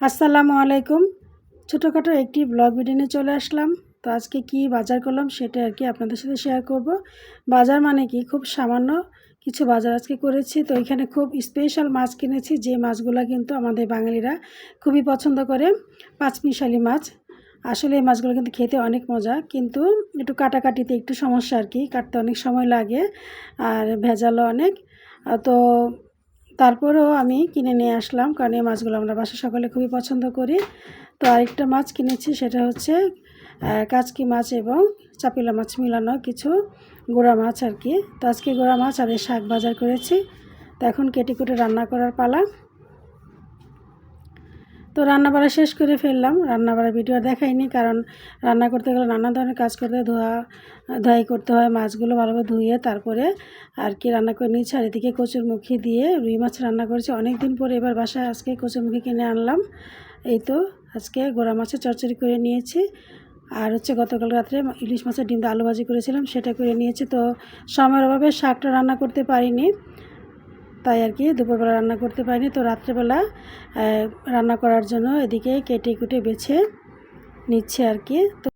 আসসালামু আলাইকুম। ছোটোখাটো একটি ব্লগ নিয়ে চলে আসলাম। তো আজকে কি বাজার করলাম সেটা আর কি আপনাদের সাথে শেয়ার করব। বাজার মানে কি? খুব সামান্য কিছু বাজার আজকে করেছি। তো এখানে খুব স্পেশাল মাছ কিনেছি। যে মাছগুলো কিন্তু আমাদের বাঙালিরা খুবই পছন্দ করে। পাঁচমিশালি মাছ। আসলে এই মাছগুলো কিন্তু খেতে অনেক মজা। কিন্তু একটু কাটাকাটিতে একটু সমস্যা আর কি। কাটতে অনেক সময় লাগে আর ভেজালও অনেক। তো তারপরেও আমি কিনে নিয়ে আসলাম কারণ এই মাছগুলো আমরা বাসা সকলে খুবই পছন্দ করি। তো আরেকটা মাছ কিনেছি, সেটা হচ্ছে কাঁচকি মাছ এবং চাপিলা মাছ মিলানো কিছু গোড়া মাছ আর কি। তো আজকে গোড়া মাছ আর এই শাক বাজার করেছি। তো এখন কেটে কুটে রান্না করার পালা। তো রান্না বাড়া শেষ করে ফেললাম। রান্না বাড়ার ভিডিও দেখাইনি কারণ রান্না করতে গেলে নানা ধরনের কাজ করতে ধোয়া, ধোয়াই করতে হয়, মাছগুলো ভালোভাবে ধুয়ে তারপরে আর কি রান্না করে নিয়েছি। আর এদিকে কচুর মুখি দিয়ে রুই মাছ রান্না করেছি। অনেক দিন পরে এবার বাসায় আজকে কচুর মুখি কিনে আনলাম। এই তো আজকে গোড়া মাছের চচ্চড়ি করে নিয়েছি। আর হচ্ছে গতকাল রাত্রে ইলিশ মাছের ডিম আলু ভাজি করেছিলাম, সেটা করে নিয়েছি। তো সময়ের অভাবে শাকটা রান্না করতে পারিনি। তাই আর কি দুপুরবেলা রান্না করতে পারিনি। তো রাত্রেবেলা রান্না করার জন্য এদিকে কেটে কুটে বেছে নিচ্ছে আর কি। তো